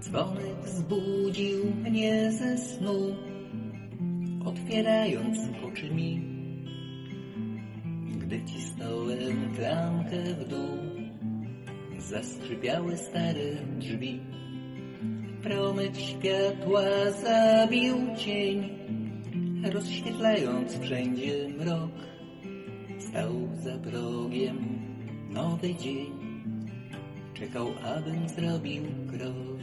Dzwonek zbudził mnie ze snu, otwierając oczy mi. Gdy cisnąłem klamkę w dół, zaskrzypiały stare drzwi. Promyk światła zabił cień, rozświetlając wszędzie mrok. Stał za progiem nowy dzień, czekał, abym zrobił krok.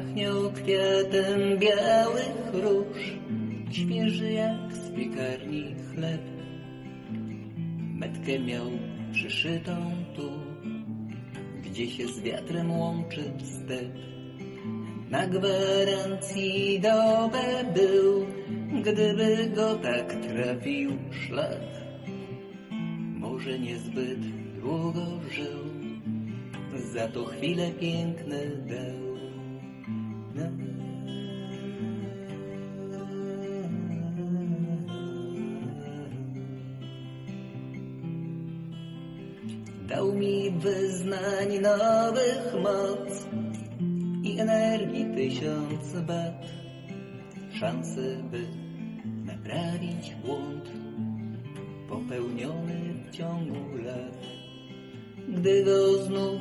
Pachniał kwiatem białych róż, świeży jak z piekarni chleb. Metkę miał przyszytą tu, gdzie się z wiatrem łączy step. Na gwarancji dobę był, gdyby go tak trafił szlak. Może niezbyt długo żył, za to chwile piękne dał. Dał mi wyznań nowych moc i energii tysiąc bat. Szansę, by naprawić błąd popełniony w ciągu lat. Gdy go znów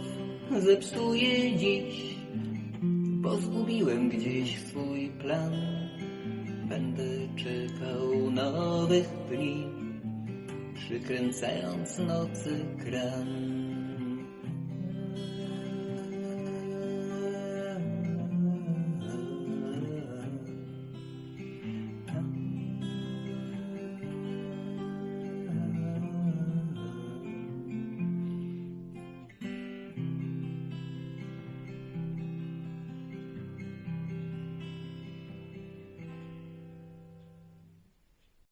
zepsuję dziś, bo zgubiłem gdzieś swój plan. Będę czekał nowych dni, przykręcając nocy kran.